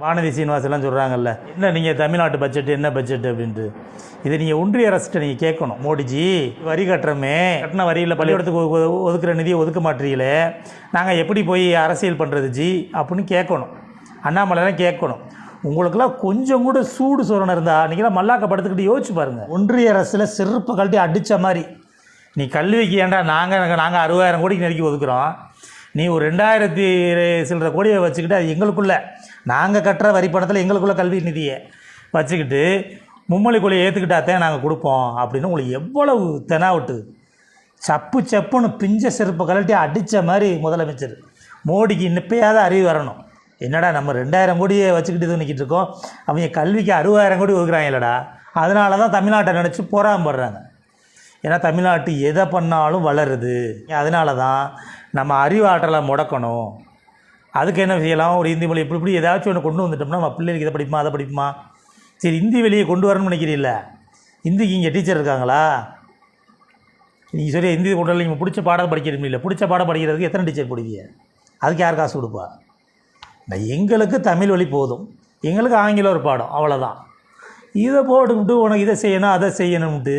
வானதி சீனிவாசெல்லாம் சொல்கிறாங்கல்ல என்ன நீங்கள் தமிழ்நாட்டு பட்ஜெட் என்ன பட்ஜெட் அப்படின்ட்டு. இதை நீங்கள் ஒன்றிய அரசிட்ட நீங்கள் கேட்கணும். மோடிஜி வரி கட்டுறமே. கட்டின வரியில் பள்ளிக்கூடத்துக்கு ஒதுக்குற நிதியை ஒதுக்க மாட்டீங்களே. நாங்கள் எப்படி போய் அரசியல் பண்ணுறது ஜி? அப்படின்னு கேட்கணும். அண்ணாமலைலாம் கேட்கணும். உங்களுக்கெல்லாம் கொஞ்சம் கூட சூடு சோரணம் இருந்தால் நீங்களாம் மல்லாக்க படுத்துக்கிட்டு யோசிச்சு பாருங்கள் ஒன்றிய அரசில் செருப்பை கழட்டி அடித்த மாதிரி. நீ கல்விக்கு ஏன்டா நாங்கள் நாங்கள் அறுபதாயிரம் கோடிக்கு நெருக்கி ஒதுக்குறோம். நீ ஒரு ரெண்டாயிரத்தி சில்லற கோடியை வச்சுக்கிட்டு அது எங்களுக்குள்ளே நாங்கள் கட்டுற வரி பணத்தில் எங்களுக்குள்ள கல்வி நிதியை வச்சுக்கிட்டு மும்மொழி கொலையை ஏற்றுக்கிட்டாத்தான் நாங்கள் கொடுப்போம் அப்படின்னு உங்களுக்கு எவ்வளவு தெனாவிட்டு. சப்பு சப்புன்னு பிஞ்ச செருப்பை கழட்டி அடித்த மாதிரி முதலமைச்சர் மோடிக்கு இன்னப்பையாவது அறிவு வரணும். என்னடா நம்ம ரெண்டாயிரம் கோடியை வச்சுக்கிட்டு இது நிற்கிட்டு இருக்கோம்? அவங்க கல்விக்கு அறுபதாயிரம் கோடி ஒதுக்குறாங்களடா அதனால தான் தமிழ்நாட்டை நினச்சி போராமப்படுறாங்க ஏன்னா தமிழ்நாட்டு எதை பண்ணாலும் வளருது. அதனால தான் நம்ம அறிவாற்றலை முடக்கணும். அதுக்கு என்ன செய்யலாம்? ஒரு இந்தி மொழி இப்படி இப்படி ஏதாச்சும் ஒன்று கொண்டு வந்துட்டோம்னா நம்ம பிள்ளைகளுக்கு இதை படிப்புமா அதை படிப்புமா சரி இந்தி வெளியே கொண்டு வரணும்னு நினைக்கிறீல்ல? இந்திக்கு இங்கே டீச்சர் இருக்காங்களா? நீங்கள் சரியாக இந்தி கொண்டு வரல நீங்கள் பிடிச்ச பாடம் படிக்கிறது இல்லை பிடிச்ச பாடம் படிக்கிறதுக்கு எத்தனை டீச்சர் படிப்பீங்க? அதுக்கு யார் காசு கொடுப்பா? நான் எங்களுக்கு தமிழ் வழி போதும். எங்களுக்கு ஆங்கிலம் ஒரு பாடம் அவ்வளோதான் இதை போட்டுக்கிட்டு உனக்கு இதை செய்யணும் அதை செய்யணும்ட்டு